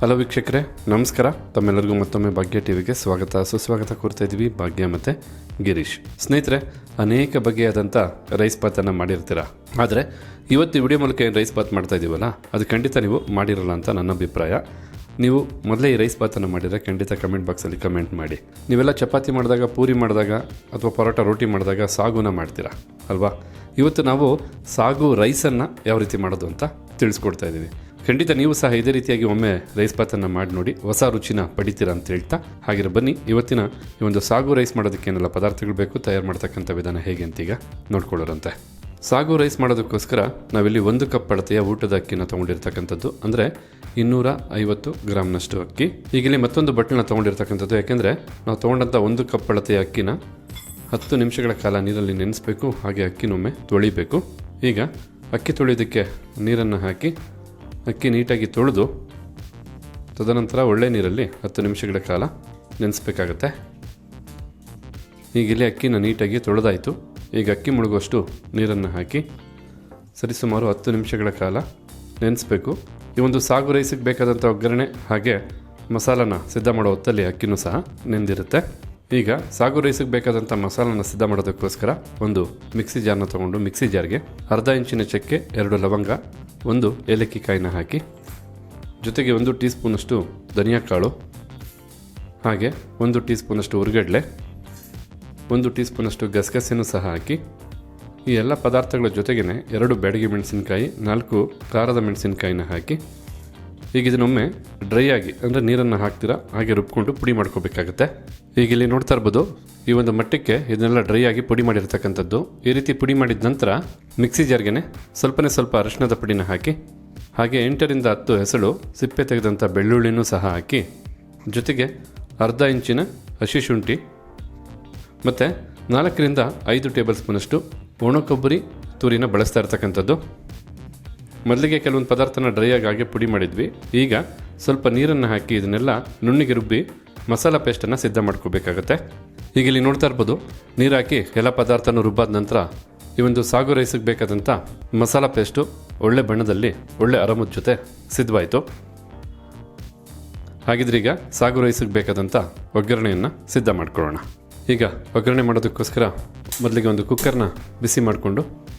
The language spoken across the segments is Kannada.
ಹಲೋ ವೀಕ್ಷಕರೇ, ನಮಸ್ಕಾರ. ತಮ್ಮೆಲ್ಲರಿಗೂ ಮತ್ತೊಮ್ಮೆ ಭಾಗ್ಯ ಟಿವಿಗೆ ಸ್ವಾಗತ. ಸುಸ್ವಾಗತ ಕೋರ್ತಾ ಇದ್ದೀವಿ ಭಾಗ್ಯ ಮತ್ತು ಗಿರೀಶ್. ಸ್ನೇಹಿತರೆ, ಅನೇಕ ಬಗೆಯಾದಂಥ ರೈಸ್ ಪಾತನ್ನು ಮಾಡಿರ್ತೀರ? ಆದರೆ, ಇವತ್ತು ವಿಡಿಯೋ ಮೂಲಕ ಏನು ರೈಸ್ ಪಾತ್ ಮಾಡ್ತಾ ಇದ್ದೀವಲ್ಲ ಅದು ಖಂಡಿತ ನೀವು ಮಾಡಿರಲ್ಲ ಅಂತ ನನ್ನ ಅಭಿಪ್ರಾಯ. ನೀವು ಮೊದಲೇ ಈ ರೈಸ್ ಬಾತನ್ನು ಮಾಡಿದರೆ ಖಂಡಿತ ಕಮೆಂಟ್ ಬಾಕ್ಸಲ್ಲಿ ಕಮೆಂಟ್ ಮಾಡಿ. ನೀವೆಲ್ಲ ಚಪಾತಿ ಮಾಡಿದಾಗ, ಪೂರಿ ಮಾಡಿದಾಗ, ಅಥವಾ ಪರೋಟ ರೋಟಿ ಮಾಡಿದಾಗ ಸಾಗುನ ಮಾಡ್ತೀರಾ? ಅಲ್ವಾ? ಇವತ್ತು ನಾವು ಸಾಗು ರೈಸನ್ನು ಯಾವ ರೀತಿ ಮಾಡೋದು ಅಂತ ತಿಳಿಸ್ಕೊಡ್ತಾ ಇದ್ದೀವಿ. ಖಂಡಿತ ನೀವು ಸಹ ಇದೇ ರೀತಿಯಾಗಿ ಒಮ್ಮೆ ರೈಸ್ ಪಾತನ್ನು ಮಾಡಿ ನೋಡಿ, ಹೊಸ ರುಚಿನ ಪಡಿತೀರ ಅಂತ ಹೇಳ್ತಾ ಹಾಗಿರೋ ಬನ್ನಿ, ಇವತ್ತಿನ ಈ ಒಂದು ಸಾಗು ರೈಸ್ ಮಾಡೋದಕ್ಕೆ ಏನೆಲ್ಲ ಪದಾರ್ಥಗಳು ಬೇಕು, ತಯಾರು ಮಾಡ್ತಕ್ಕಂಥ ವಿಧಾನ ಹೇಗೆ ಅಂತೀಗ ನೋಡ್ಕೊಳ್ಳೋರಂತೆ. ಸಾಗು ರೈಸ್ ಮಾಡೋದಕ್ಕೋಸ್ಕರ ನಾವಿಲ್ಲಿ ಒಂದು ಕಪ್ ಅಳತೆಯ ಊಟದ ಅಕ್ಕಿನ ತೊಗೊಂಡಿರ್ತಕ್ಕಂಥದ್ದು, ಅಂದರೆ ಇನ್ನೂರ ಐವತ್ತು ಗ್ರಾಮ್ನಷ್ಟು ಅಕ್ಕಿ. ಈಗಿಲ್ಲಿ ಮತ್ತೊಂದು ಬಟ್ಟಲನ್ನ ತೊಗೊಂಡಿರ್ತಕ್ಕಂಥದ್ದು, ಯಾಕೆಂದರೆ ನಾವು ತೊಗೊಂಡಂಥ ಒಂದು ಕಪ್ ಅಳತೆಯ ಅಕ್ಕಿನ ಹತ್ತು ನಿಮಿಷಗಳ ಕಾಲ ನೀರಲ್ಲಿ ನೆನೆಸಬೇಕು, ಹಾಗೆ ಅಕ್ಕಿನೊಮ್ಮೆ ತೊಳಿಬೇಕು. ಈಗ ಅಕ್ಕಿ ತೊಳೆಯೋದಕ್ಕೆ ನೀರನ್ನು ಹಾಕಿ ಅಕ್ಕಿ ನೀಟಾಗಿ ತೊಳೆದು, ತದನಂತರ ಒಳ್ಳೆ ನೀರಲ್ಲಿ ಹತ್ತು ನಿಮಿಷಗಳ ಕಾಲ ನೆನೆಸ್ಬೇಕಾಗತ್ತೆ. ಈಗಿಲ್ಲಿ ಅಕ್ಕಿನ ನೀಟಾಗಿ ತೊಳೆದಾಯಿತು. ಈಗ ಅಕ್ಕಿ ಮುಳುಗುವಷ್ಟು ನೀರನ್ನು ಹಾಕಿ ಸರಿಸುಮಾರು ಹತ್ತು ನಿಮಿಷಗಳ ಕಾಲ ನೆನೆಸ್ಬೇಕು. ಈ ಒಂದು ಸಾಗು ರೈಸಿಗೆ ಬೇಕಾದಂಥ ಒಗ್ಗರಣೆ ಹಾಗೆ ಮಸಾಲನ ಸಿದ್ಧ ಮಾಡೋ ಹೊತ್ತಲ್ಲಿ ಅಕ್ಕಿನೂ ಸಹ ನೆಂದಿರುತ್ತೆ. ಈಗ ಸಾಗು ರೈಸಿಗೆ ಬೇಕಾದಂಥ ಮಸಾಲನ ಸಿದ್ಧ ಮಾಡೋದಕ್ಕೋಸ್ಕರ ಒಂದು ಮಿಕ್ಸಿ ಜಾರ್ನ ತೊಗೊಂಡು ಮಿಕ್ಸಿ ಜಾರ್ಗೆ ಅರ್ಧ ಇಂಚಿನ ಚಕ್ಕೆ, ಎರಡು ಲವಂಗ, ಒಂದು ಏಲಕ್ಕಿ ಕಾಯಿನ ಹಾಕಿ, ಜೊತೆಗೆ ಒಂದು ಟೀ ಸ್ಪೂನಷ್ಟು ಧನಿಯಾ ಕಾಳು, ಹಾಗೆ ಒಂದು ಟೀ ಸ್ಪೂನಷ್ಟು ಹುರ್ಗಡ್ಲೆ ಒಂದು ಟೀ ಸ್ಪೂನಷ್ಟು ಗಸಗಸೆನೂ ಸಹ ಹಾಕಿ, ಈ ಎಲ್ಲ ಪದಾರ್ಥಗಳ ಜೊತೆಗೇ ಎರಡು ಬೆಡಗಿ ಮೆಣಸಿನಕಾಯಿ, ನಾಲ್ಕು ಖಾರದ ಮೆಣಸಿನಕಾಯಿನ ಹಾಕಿ ಈಗ ಇದನ್ನೊಮ್ಮೆ ಡ್ರೈ ಆಗಿ, ಅಂದರೆ ನೀರನ್ನು ಹಾಕ್ತೀರಾ, ಹಾಗೆ ರುಬ್ಕೊಂಡು ಪುಡಿ ಮಾಡ್ಕೋಬೇಕಾಗತ್ತೆ. ಈಗ ಇಲ್ಲಿ ನೋಡ್ತಾ ಇರ್ಬೋದು, ಈ ಒಂದು ಮಟ್ಟಕ್ಕೆ ಇದನ್ನೆಲ್ಲ ಡ್ರೈ ಆಗಿ ಪುಡಿ ಮಾಡಿರ್ತಕ್ಕಂಥದ್ದು. ಈ ರೀತಿ ಪುಡಿ ಮಾಡಿದ ನಂತರ ಮಿಕ್ಸಿ ಜಾರ್ಗೆ ಸ್ವಲ್ಪನೇ ಸ್ವಲ್ಪ ಅರಿಶಿಣದ ಪುಡಿನ ಹಾಕಿ, ಹಾಗೆ ಎಂಟರಿಂದ ಹತ್ತು ಹೆಸಳು, ಸಿಪ್ಪೆ ತೆಗೆದಂಥ ಬೆಳ್ಳುಳ್ಳಿನೂ ಸಹ ಹಾಕಿ, ಜೊತೆಗೆ ಅರ್ಧ ಇಂಚಿನ ಹಸಿ ಶುಂಠಿ, ಮತ್ತು ನಾಲ್ಕರಿಂದ ಐದು ಟೇಬಲ್ ಸ್ಪೂನಷ್ಟು ಒಣ ಕೊಬ್ಬರಿ, ತುರಿನ ಬಳಸ್ತಾ ಇರ್ತಕ್ಕಂಥದ್ದು. ಮೊದಲಿಗೆ ಕೆಲವೊಂದು ಪದಾರ್ಥನ ಡ್ರೈ ಆಗಿ ಪುಡಿ ಮಾಡಿದ್ವಿ. ಈಗ ಸ್ವಲ್ಪ ನೀರನ್ನು ಹಾಕಿ ಇದನ್ನೆಲ್ಲ ನುಣ್ಣಿಗೆ ರುಬ್ಬಿ ಮಸಾಲ ಪೇಸ್ಟನ್ನು ಸಿದ್ಧ ಮಾಡ್ಕೋಬೇಕಾಗತ್ತೆ. ಈಗ ಇಲ್ಲಿ ನೋಡ್ತಾ ಇರ್ಬೋದು, ನೀರು ಹಾಕಿ ಎಲ್ಲ ಪದಾರ್ಥನೂ ರುಬ್ಬಾದ ನಂತರ ಈ ಒಂದು ಸಾಗು ರೈಸಿಗೆ ಬೇಕಾದಂಥ ಮಸಾಲ ಪೇಸ್ಟು ಒಳ್ಳೆ ಬಣ್ಣದಲ್ಲಿ ಒಳ್ಳೆ ಅರಮದ ಜೊತೆ ಸಿದ್ಧವಾಯಿತು. ಹಾಗಿದ್ರೆ ಈಗ ಸಾಗು ರೈಸಿಗೆ ಬೇಕಾದಂಥ ಒಗ್ಗರಣೆಯನ್ನು ಸಿದ್ಧ ಮಾಡ್ಕೊಳ್ಳೋಣ. ಈಗ ಒಗ್ಗರಣೆ ಮಾಡೋದಕ್ಕೋಸ್ಕರ ಮೊದಲಿಗೆ ಒಂದು ಕುಕ್ಕರ್ನ ಬಿಸಿ ಮಾಡಿಕೊಂಡು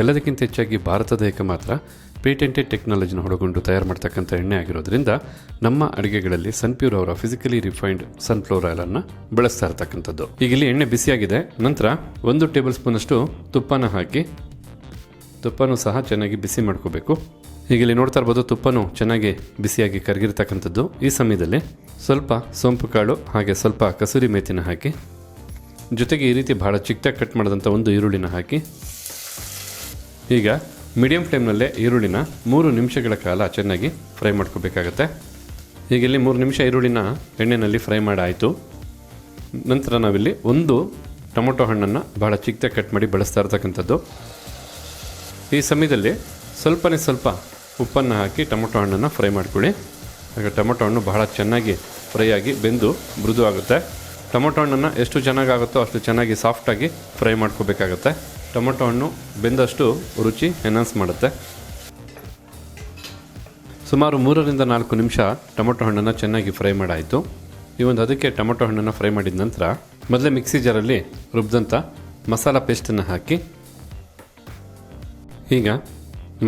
ಎಲ್ಲದಕ್ಕಿಂತ ಹೆಚ್ಚಾಗಿ ಭಾರತದ ಏಕಮಾತ್ರ ಮಾತ್ರ ಪೇಟೆಂಟೆಡ್ ಟೆಕ್ನಾಲಜಿನ ಒಳಗೊಂಡು ತಯಾರು ಮಾಡ್ತಕ್ಕಂಥ ಎಣ್ಣೆ ಆಗಿರೋದ್ರಿಂದ ನಮ್ಮ ಅಡುಗೆಗಳಲ್ಲಿ ಸನ್ಪ್ಯೂರ್ ಅವರ ಫಿಸಿಕಲಿ ರಿಫೈನ್ಡ್ ಸನ್ಫ್ಲವರ್ ಆಯಿಲನ್ನು ಬಳಸ್ತಾ ಇರತಕ್ಕಂಥದ್ದು. ಈಗ ಇಲ್ಲಿ ಎಣ್ಣೆ ಬಿಸಿಯಾಗಿದೆ. ನಂತರ ಒಂದು ಟೇಬಲ್ ಸ್ಪೂನಷ್ಟು ತುಪ್ಪನ ಹಾಕಿ, ತುಪ್ಪನೂ ಸಹ ಚೆನ್ನಾಗಿ ಬಿಸಿ ಮಾಡ್ಕೋಬೇಕು. ಈಗ ಇಲ್ಲಿ ನೋಡ್ತಾ ಇರ್ಬೋದು ತುಪ್ಪನೂ ಚೆನ್ನಾಗಿ ಬಿಸಿಯಾಗಿ ಕರಗಿರ್ತಕ್ಕಂಥದ್ದು. ಈ ಸಮಯದಲ್ಲಿ ಸ್ವಲ್ಪ ಸೋಂಪು ಕಾಳು ಹಾಗೆ ಸ್ವಲ್ಪ ಕಸೂರಿ ಮೇತಿನ ಹಾಕಿ, ಜೊತೆಗೆ ಈ ರೀತಿ ಬಹಳ ಚಿಕ್ಕದಾಗಿ ಕಟ್ ಮಾಡಿದಂಥ ಒಂದು ಈರುಳ್ಳಿನ ಹಾಕಿ ಈಗ ಮೀಡಿಯಂ ಫ್ಲೇಮ್ನಲ್ಲೇ ಈರುಳ್ಳಿನ ಮೂರು ನಿಮಿಷಗಳ ಕಾಲ ಚೆನ್ನಾಗಿ ಫ್ರೈ ಮಾಡ್ಕೋಬೇಕಾಗತ್ತೆ. ಈಗ ಇಲ್ಲಿ ಮೂರು ನಿಮಿಷ ಈರುಳ್ಳಿನ ಎಣ್ಣೆಯಲ್ಲಿ ಫ್ರೈ ಮಾಡಾಯಿತು. ನಂತರ ನಾವಿಲ್ಲಿ ಒಂದು ಟೊಮೊಟೊ ಹಣ್ಣನ್ನು ಬಹಳ ಚಿಕ್ಕದಾಗಿ ಕಟ್ ಮಾಡಿ ಬಳಸ್ತಾ ಇರ್ತಕ್ಕಂಥದ್ದು. ಈ ಸಮಯದಲ್ಲಿ ಸ್ವಲ್ಪನೇ ಸ್ವಲ್ಪ ಉಪ್ಪನ್ನು ಹಾಕಿ ಟೊಮೊಟೊ ಹಣ್ಣನ್ನು ಫ್ರೈ ಮಾಡ್ಕೊಳ್ಳಿ. ಆಗ ಟೊಮೊಟೊ ಹಣ್ಣು ಬಹಳ ಚೆನ್ನಾಗಿ ಫ್ರೈ ಆಗಿ ಬೆಂದು ಮೃದು ಆಗುತ್ತೆ ಟೊಮೊಟೊ ಹಣ್ಣನ್ನು ಎಷ್ಟು ಚೆನ್ನಾಗಾಗುತ್ತೋ ಅಷ್ಟು ಚೆನ್ನಾಗಿ ಸಾಫ್ಟಾಗಿ ಫ್ರೈ ಮಾಡ್ಕೋಬೇಕಾಗತ್ತೆ. ಟೊಮೊಟೊ ಹಣ್ಣು ಬೆಂದಷ್ಟು ರುಚಿ ಎನ್ಹಾನ್ಸ್ ಮಾಡುತ್ತೆ. ಸುಮಾರು ಮೂರರಿಂದ ನಾಲ್ಕು ನಿಮಿಷ ಟೊಮೊಟೊ ಹಣ್ಣನ್ನು ಚೆನ್ನಾಗಿ ಫ್ರೈ ಮಾಡಾಯಿತು. ಈ ಒಂದು ಅದಕ್ಕೆ ಟೊಮೊಟೊ ಹಣ್ಣನ್ನು ಫ್ರೈ ಮಾಡಿದ ನಂತರ ಮೊದಲೇ ಮಿಕ್ಸಿ ಜಾರಲ್ಲಿ ರುಬ್ಬಿದಂಥ ಮಸಾಲ ಪೇಸ್ಟನ್ನು ಹಾಕಿ. ಈಗ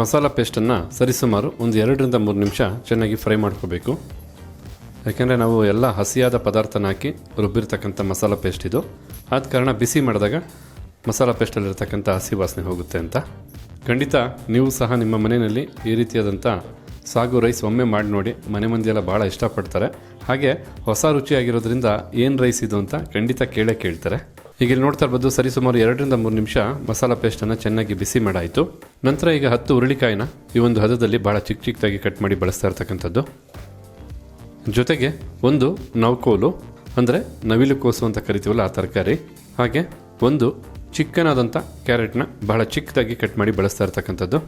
ಮಸಾಲ ಪೇಸ್ಟನ್ನು ಸರಿಸುಮಾರು ಒಂದು ಎರಡರಿಂದ ಮೂರು ನಿಮಿಷ ಚೆನ್ನಾಗಿ ಫ್ರೈ ಮಾಡ್ಕೋಬೇಕು. ಯಾಕೆಂದರೆ ನಾವು ಎಲ್ಲ ಹಸಿಯಾದ ಪದಾರ್ಥನ ಹಾಕಿ ರುಬ್ಬಿರ್ತಕ್ಕಂಥ ಮಸಾಲ ಪೇಸ್ಟ್ ಇದು. ಆದ ಕಾರಣ ಬಿಸಿ ಮಾಡಿದಾಗ ಮಸಾಲ ಪೇಸ್ಟಲ್ಲಿರತಕ್ಕಂಥ ಹಸಿ ವಾಸನೆ ಹೋಗುತ್ತೆ ಅಂತ. ಖಂಡಿತ ನೀವು ಸಹ ನಿಮ್ಮ ಮನೆಯಲ್ಲಿ ಈ ರೀತಿಯಾದಂಥ ಸಾಗು ರೈಸ್ ಒಮ್ಮೆ ಮಾಡಿ ನೋಡಿ. ಮನೆ ಮಂದಿಯೆಲ್ಲ ಭಾಳ ಇಷ್ಟಪಡ್ತಾರೆ. ಹಾಗೆ ಹೊಸ ರುಚಿಯಾಗಿರೋದ್ರಿಂದ ಏನು ರೈಸ್ ಇದು ಅಂತ ಖಂಡಿತ ಕೇಳೇ ಕೇಳ್ತಾರೆ. ಈಗ ಇಲ್ಲಿ ನೋಡ್ತಾ ಇರ್ಬೋದು ಸರಿಸುಮಾರು ಎರಡರಿಂದ ಮೂರು ನಿಮಿಷ ಮಸಾಲ ಪೇಸ್ಟನ್ನು ಚೆನ್ನಾಗಿ ಬಿಸಿ ಮಾಡಾಯಿತು. ನಂತರ ಈಗ ಹತ್ತು ಹುರುಳಿಕಾಯಿನ ಈ ಒಂದು ಹದದಲ್ಲಿ ಭಾಳ ಚಿಕ್ಕ ಚಿಕ್ಕದಾಗಿ ಕಟ್ ಮಾಡಿ ಬಳಸ್ತಾ ಇರ್ತಕ್ಕಂಥದ್ದು. ಜೊತೆಗೆ ಒಂದು ನವಕೋಲು, ಅಂದರೆ ನವಿಲು ಕೋಸು ಅಂತ ಕರಿತೀವಲ್ಲ ಆ ತರಕಾರಿ. ಹಾಗೆ ಒಂದು ಚಿಕ್ಕನಾದಂಥ ಕ್ಯಾರೆಟ್ನ ಬಹಳ ಚಿಕ್ಕದಾಗಿ ಕಟ್ ಮಾಡಿ ಬಳಸ್ತಾ ಇರ್ತಕ್ಕಂಥದ್ದು.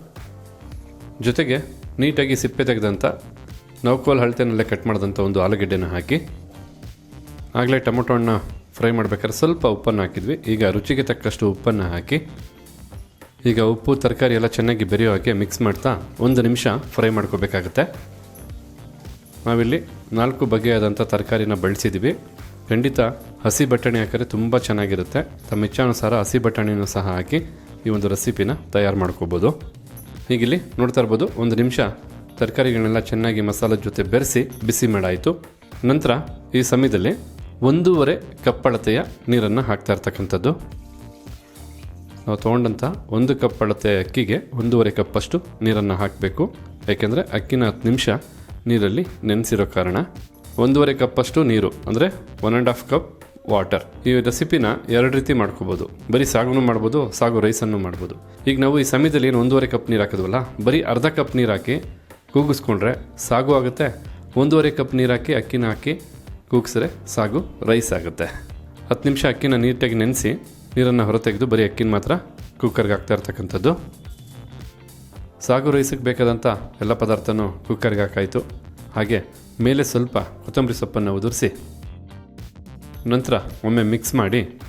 ಜೊತೆಗೆ ನೀಟಾಗಿ ಸಿಪ್ಪೆ ತೆಗೆದಂಥ ನೌಕೋಲ್ ಹಳತೆನಲ್ಲೇ ಕಟ್ ಮಾಡಿದಂಥ ಒಂದು ಆಲೂಗೆಡ್ಡೆನ ಹಾಕಿ, ಆಗಲೇ ಟೊಮೊಟೊ ಹಣ್ಣು ಫ್ರೈ ಮಾಡ್ಬೇಕಾದ್ರೆ ಸ್ವಲ್ಪ ಉಪ್ಪನ್ನು ಹಾಕಿದ್ವಿ. ಈಗ ರುಚಿಗೆ ತಕ್ಕಷ್ಟು ಉಪ್ಪನ್ನು ಹಾಕಿ, ಈಗ ಉಪ್ಪು, ತರಕಾರಿ ಎಲ್ಲ ಚೆನ್ನಾಗಿ ಬೆರೆಯೋ ಹಾಗೆ ಮಿಕ್ಸ್ ಮಾಡ್ತಾ ಒಂದು ನಿಮಿಷ ಫ್ರೈ ಮಾಡ್ಕೋಬೇಕಾಗತ್ತೆ. ನಾವಿಲ್ಲಿ ನಾಲ್ಕು ಬಗೆಯಾದಂಥ ತರಕಾರಿನ ಬಳಸಿದ್ವಿ. ಖಂಡಿತ ಹಸಿ ಬಟಾಣಿ ಹಾಕಿದ್ರೆ ತುಂಬ ಚೆನ್ನಾಗಿರುತ್ತೆ. ತಮ್ಮ ಇಚ್ಛಾನುಸಾರ ಹಸಿ ಬಟಾಣಿನೂ ಸಹ ಹಾಕಿ ಈ ಒಂದು ರೆಸಿಪಿನ ತಯಾರು ಮಾಡ್ಕೋಬೋದು. ಹೀಗಿಲ್ಲಿ ನೋಡ್ತಾ ಇರ್ಬೋದು, ಒಂದು ನಿಮಿಷ ತರಕಾರಿಗಳನ್ನೆಲ್ಲ ಚೆನ್ನಾಗಿ ಮಸಾಲದ ಜೊತೆ ಬೆರೆಸಿ ಬಿಸಿ ಮಾಡಾಯಿತು. ನಂತರ ಈ ಸಮಯದಲ್ಲಿ ಒಂದೂವರೆ ಕಪ್ ಅಳತೆಯ ನೀರನ್ನು ಹಾಕ್ತಾ ಇರ್ತಕ್ಕಂಥದ್ದು. ನಾವು ತೊಗೊಂಡಂಥ ಒಂದು ಕಪ್ ಅಳತೆ ಅಕ್ಕಿಗೆ ಒಂದೂವರೆ ಕಪ್ಪಷ್ಟು ನೀರನ್ನು ಹಾಕಬೇಕು. ಯಾಕೆಂದರೆ ಅಕ್ಕಿನ ಹತ್ತು ನಿಮಿಷ ನೀರಲ್ಲಿ ನೆನೆಸಿರೋ ಕಾರಣ. ಒಂದೂವರೆ ಕಪ್ಪಷ್ಟು ನೀರು, ಅಂದರೆ one and half cup water. ಈ ರೆಸಿಪಿನ ಎರಡು ರೀತಿ ಮಾಡ್ಕೋಬಹುದು ಬರೀ ಸಾಗುನು ಮಾಡ್ಬೋದು, ಸಾಗು ರೈಸನ್ನು ಮಾಡ್ಬೋದು. ಈಗ ನಾವು ಈ ಸಮಯದಲ್ಲಿ ಏನು ಒಂದೂವರೆ ಕಪ್ ನೀರು ಹಾಕಿದ್ವಲ್ಲ, ಬರೀ ಅರ್ಧ ಕಪ್ ನೀರು ಹಾಕಿ ಕೂಗಿಸ್ಕೊಂಡ್ರೆ ಸಾಗು ಆಗುತ್ತೆ. ಒಂದೂವರೆ ಕಪ್ ನೀರು ಹಾಕಿ ಅಕ್ಕಿನ ಹಾಕಿ ಕೂಗಿಸಿದ್ರೆ ಸಾಗು ರೈಸ್ ಆಗುತ್ತೆ. ಹತ್ತು ನಿಮಿಷ ಅಕ್ಕಿನ ನೀಟಾಗಿ ನೆನೆಸಿ ನೀರನ್ನು ಹೊರತೆಗೆದು ಬರೀ ಅಕ್ಕಿನ ಮಾತ್ರ ಕುಕ್ಕರ್ಗೆ ಹಾಕ್ತಾ ಇರ್ತಕ್ಕಂಥದ್ದು. ಸಾಗು ರೈಸಿಗೆ ಬೇಕಾದಂಥ ಎಲ್ಲ ಪದಾರ್ಥನೂ ಕುಕ್ಕರ್ಗೆ ಹಾಕಾಯಿತು. ಹಾಗೆ ಮೇಲೆ ಸ್ವಲ್ಪ ಕೊತ್ತಂಬರಿ ಸೊಪ್ಪನ್ನು ಉದುರಿಸಿ ನಂತರ ಒಮ್ಮೆ ಮಿಕ್ಸ್ ಮಾಡಿ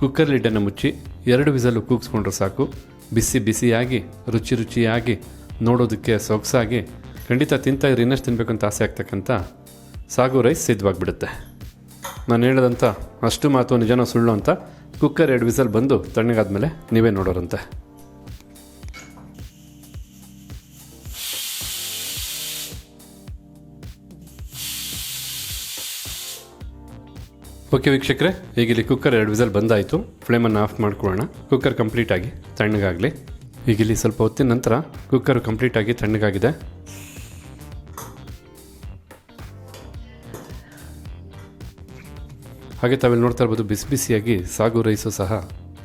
ಕುಕ್ಕರ್ ಲಿಡ್ಡನ್ನು ಮುಚ್ಚಿ ಎರಡು ವಿಸಲು ಕೂಗಿಸ್ಕೊಂಡ್ರೆ ಸಾಕು. ಬಿಸಿ ಬಿಸಿಯಾಗಿ, ರುಚಿ ರುಚಿಯಾಗಿ, ನೋಡೋದಕ್ಕೆ ಸೊಗಸಾಗಿ, ಖಂಡಿತ ತಿಂತಾ ಇದ್ರೆ ಇನ್ನಷ್ಟು ಅಂತ ಆಸೆ ಆಗ್ತಕ್ಕಂಥ ಸಾಗು ರೈಸ್ ಸಿದ್ಧವಾಗಿಬಿಡುತ್ತೆ. ನಾನು ಹೇಳಿದಂಥ ಅಷ್ಟು ಮಾತು ನಿಜನೋ ಸುಳ್ಳು ಅಂತ ಕುಕ್ಕರ್ ಎರಡು ವಿಸಲ್ ಬಂದು ತಣ್ಣಗಾದ್ಮೇಲೆ ನೀವೇ ನೋಡೋರಂತೆ. ಓಕೆ ವೀಕ್ಷಕರೇ ಈಗ ಇಲ್ಲಿ ಕುಕ್ಕರ್ ಎರಡು ವಿಸಲ್ ಬಂದಾಯಿತು. ಫ್ಲೇಮನ್ನು ಆಫ್ ಮಾಡ್ಕೊಳ್ಳೋಣ. ಕುಕ್ಕರ್ ಕಂಪ್ಲೀಟಾಗಿ ತಣ್ಣಗಾಗಲಿ. ಈಗ ಇಲ್ಲಿ ಸ್ವಲ್ಪ ಹೊತ್ತಿನ ನಂತರ ಕುಕ್ಕರ್ ಕಂಪ್ಲೀಟಾಗಿ ತಣ್ಣಗಾಗಿದೆ. ಹಾಗೆ ತಾವಿಲ್ಲಿ ನೋಡ್ತಾ ಇರ್ಬೋದು, ಬಿಸಿ ಬಿಸಿಯಾಗಿ ಸಾಗು ರೈಸು ಸಹ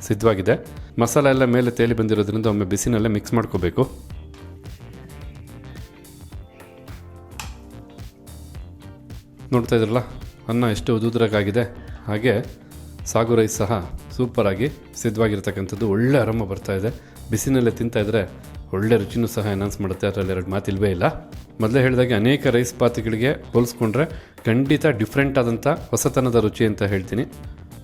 ಸಿದ್ಧವಾಗಿದೆ. ಮಸಾಲೆ ಎಲ್ಲ ಮೇಲೆ ತೇಲಿ ಬಂದಿರೋದ್ರಿಂದ ಒಮ್ಮೆ ಬಿಸಿನಲ್ಲೇ ಮಿಕ್ಸ್ ಮಾಡ್ಕೋಬೇಕು. ನೋಡ್ತಾ ಇದ್ರಲ್ಲ ಅನ್ನ ಎಷ್ಟು ಉದುದ್ರಾಗಿದೆ ಹಾಗೆ ಸಾಗು ರೈಸ್ ಸಹ ಸೂಪರಾಗಿ ಸಿದ್ಧವಾಗಿರ್ತಕ್ಕಂಥದ್ದು ಒಳ್ಳೆ ಆರಾಮ ಬರ್ತಾ ಇದೆ. ಬಿಸಿನಲ್ಲೇ ತಿಂತಾ ಇದ್ರೆ ಒಳ್ಳೆ ರುಚಿನೂ ಸಹ ಎನೌನ್ಸ್ ಮಾಡುತ್ತೆ, ಅದರಲ್ಲಿ ಎರಡು ಮಾತಿಲ್ವೇ ಇಲ್ಲ. ಮೊದಲೇ ಹೇಳಿದಾಗೆ ಅನೇಕ ರೈಸ್ ಪಾತಿಗಳಿಗೆ ಹೋಲಿಸ್ಕೊಂಡ್ರೆ ಖಂಡಿತ ಡಿಫ್ರೆಂಟ್ ಆದಂಥ ಹೊಸತನದ ರುಚಿ ಅಂತ ಹೇಳ್ತೀನಿ.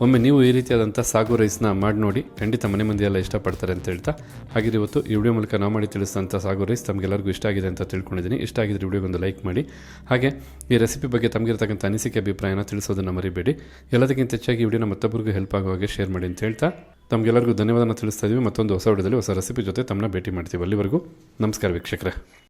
ಒಮ್ಮೆ ನೀವು ಈ ರೀತಿಯಾದಂಥ ಸಾಗು ರೈಸ್ನ ಮಾಡಿ ನೋಡಿ, ಖಂಡಿತ ಮನೆ ಮಂದಿ ಎಲ್ಲ ಇಷ್ಟಪಡ್ತಾರೆ ಅಂತ ಹೇಳ್ತಾ ಹಾಗೆ ಇವತ್ತು ಈ ವಿಡಿಯೋ ಮೂಲಕ ನಾವು ಮಾಡಿ ತಿಳಿಸಿದಂಥ ಸಾಗು ರೈಸ್ ತಮಗೆಲ್ಲರಿಗೂ ಇಷ್ಟ ಆಗಿದೆ ಅಂತ ತಿಳ್ಕೊಂಡಿದ್ದೀನಿ. ಇಷ್ಟ ಆಗಿದ್ರೆ ವಿಡಿಯೋಗೊಂದು ಲೈಕ್ ಮಾಡಿ. ಹಾಗೆ ಈ ರೆಸಿಪಿ ಬಗ್ಗೆ ತಮಗಿರ್ತಕ್ಕಂಥ ಅನಿಸಿಕೆ, ಅಭಿಪ್ರಾಯನ ತಿಳಿಸೋದನ್ನು ಮರಿಬೇಡಿ. ಎಲ್ಲದಕ್ಕಿಂತ ಹೆಚ್ಚಾಗಿ ವಿಡಿಯೋನ ಮತ್ತೊಬ್ಬರಿಗೂ ಹೆಲ್ಪ್ ಆಗುವ ಹಾಗೆ ಶೇರ್ ಮಾಡಿ ಅಂತ ಹೇಳ್ತಾ, ತಮಗೆಲ್ಲರಿಗೂ ಧನ್ಯವಾದನ ತಿಳಿಸ್ತಾ ಇದ್ದೀವಿ ಮತ್ತೊಂದು ಹೊಸ ವಿಡಿಯೋದಲ್ಲಿ ಹೊಸ ರೆಸಿಪಿ ಜೊತೆ ತಮ್ಮನ್ನ ಭೇಟಿ ಮಾಡ್ತೀವಿ ಅಲ್ಲಿವರೆಗೂ. ನಮಸ್ಕಾರ ವೀಕ್ಷಕರೇ.